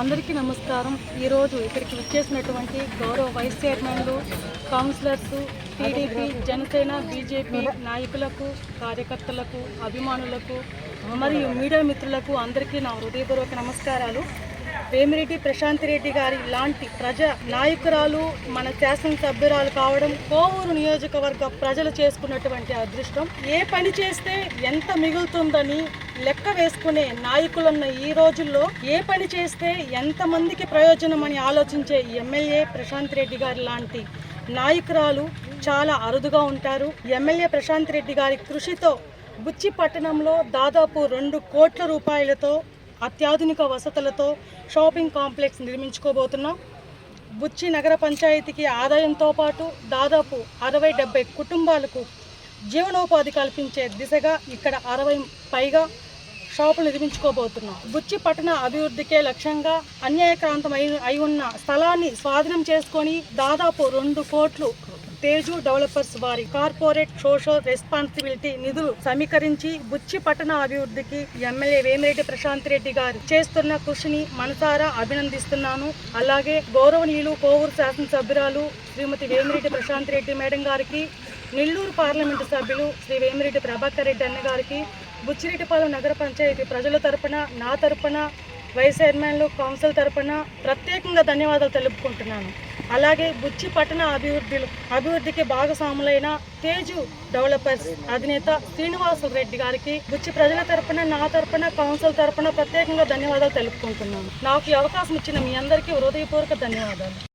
అందరికీ నమస్కారం. ఈరోజు ఇక్కడికి వచ్చేసినటువంటి గౌరవ వైస్ చైర్మన్లు కౌన్సిలర్స్ టీడీపీ జనసేన బీజేపీ నాయకులకు కార్యకర్తలకు అభిమానులకు మరియు మీడియా మిత్రులకు అందరికీ నా హృదయపూర్వక నమస్కారాలు. వేమిరెడ్డి ప్రశాంత్ రెడ్డి గారి లాంటి ప్రజా నాయకురాలు మన శాసనసభ్యురాలు కావడం కోవూరు నియోజకవర్గ ప్రజలు చేసుకున్నటువంటి అదృష్టం. ఏ పని చేస్తే ఎంత మిగులుతుందని లెక్క వేసుకునే నాయకులున్న ఈ రోజుల్లో ఏ పని చేస్తే ఎంతమందికి ప్రయోజనం అని ఆలోచించే ఎమ్మెల్యే ప్రశాంత్ రెడ్డి గారి లాంటి నాయకురాలు చాలా అరుదుగా ఉంటారు. ఎమ్మెల్యే ప్రశాంత్ రెడ్డి గారి కృషితో బుచ్చి పట్టణంలో దాదాపు రెండు కోట్ల రూపాయలతో అత్యాధునిక వసతులతో షాపింగ్ కాంప్లెక్స్ నిర్మించుకోబోతున్నాం. బుచ్చి నగర పంచాయతీకి ఆదాయంతో పాటు దాదాపు అరవై డెబ్బై కుటుంబాలకు జీవనోపాధి కల్పించే దిశగా ఇక్కడ అరవై పైగా షాపులు నిర్మించుకోబోతున్నాం. బుచ్చి పట్టణ అభివృద్ధికే లక్ష్యంగా అన్యాయక్రాంతం అయి అయి ఉన్న స్థలాన్ని స్వాధీనం చేసుకొని దాదాపు రెండు కోట్లు తేజు డెవలపర్స్ వారి కార్పొరేట్ సోషల్ రెస్పాన్సిబిలిటీ నిధులు సమీకరించి బుచ్చి పట్టణ అభివృద్ధికి ఎమ్మెల్యే వేమిరెడ్డి ప్రశాంత్ రెడ్డి గారు చేస్తున్న కృషిని మనసారా అభినందిస్తున్నాను. అలాగే గౌరవనీయులు కోవూరు శాసనసభ్యురాలు శ్రీమతి వేమిరెడ్డి ప్రశాంత్ రెడ్డి మేడం గారికి నెల్లూరు పార్లమెంటు సభ్యులు శ్రీ వేమిరెడ్డి ప్రభాకర్ రెడ్డి అన్న గారికి బుచ్చిరెడ్డిపాలెం నగర పంచాయతీ ప్రజల తరపున నా తరపున వైస్ చైర్మన్లు కౌన్సిల్ తరపున ప్రత్యేకంగా ధన్యవాదాలు తెలుపుకుంటున్నాను. అలాగే బుచ్చి పట్టణ అభివృద్ధి అభివృద్ధికి భాగస్వాములైన తేజు డెవలపర్స్ అధినేత శ్రీనివాసు రెడ్డి గారికి బుచ్చి ప్రజల తరపున నా తరపున కౌన్సిల్ తరపున ప్రత్యేకంగా ధన్యవాదాలు తెలుపుకుంటున్నాను. నాకు ఈ అవకాశం ఇచ్చిన మీ అందరికీ హృదయపూర్వక ధన్యవాదాలు.